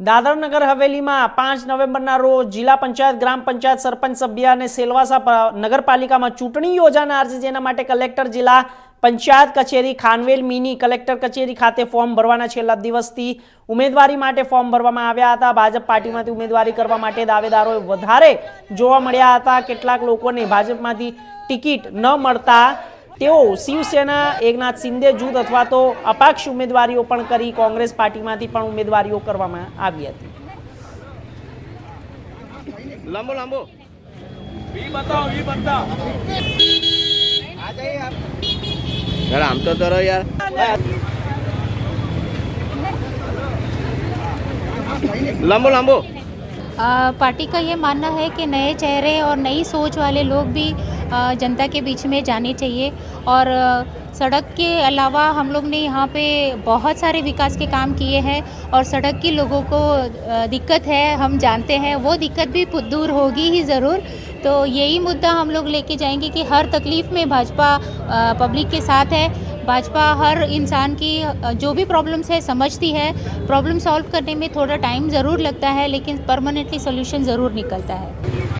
દાદરનગર હવેલીમાં પાંચ નવેમ્બરના રોજ જિલ્લા પંચાયત, ગ્રામ પંચાયત સરપંચ સભ્ય અને સેલવાસા નગરપાલિકામાં ચૂંટણી યોજાનાર છે. જેના માટે કલેક્ટર જિલ્લા પંચાયત કચેરી ખાનવેલ મિની કલેક્ટર કચેરી ખાતે ફોર્મ ભરવાના છેલ્લા દિવસથી ઉમેદવારી માટે ફોર્મ ભરવામાં આવ્યા હતા. ભાજપ પાર્ટીમાંથી ઉમેદવારી કરવા માટે દાવેદારોએ વધારે જોવા મળ્યા હતા. કેટલાક લોકોને ભાજપમાંથી ટિકિટ ન મળતા તેઓ શિવસેના, એકનાથ શિંદે જૂથ અથવા તો અપાક્ષ ઉમેદવારીઓ પણ કરી કોંગ્રેસ પાર્ટીમાંથી પણ ઉમેદવારીઓ કરવામાં આવી હતી. લાંબો લાંબો. આમ તો ધરો યાર. લાંબો લાંબો. पार्टी का ये मानना है कि नए चेहरे और नई सोच वाले लोग भी जनता के बीच में जाने चाहिए। और सड़क के अलावा हम लोग ने यहाँ पे बहुत सारे विकास के काम किए हैं और सड़क की लोगों को दिक्कत है, हम जानते हैं, वो दिक्कत भी दूर होगी ही ज़रूर। तो यही मुद्दा हम लोग लेके जाएँगे कि हर तकलीफ़ में भाजपा पब्लिक के साथ है। भाजपा हर इंसान की जो भी प्रॉब्लम्स है समझती है। प्रॉब्लम सॉल्व करने में थोड़ा टाइम ज़रूर लगता है, लेकिन परमानेंटली सोल्यूशन ज़रूर निकलता है।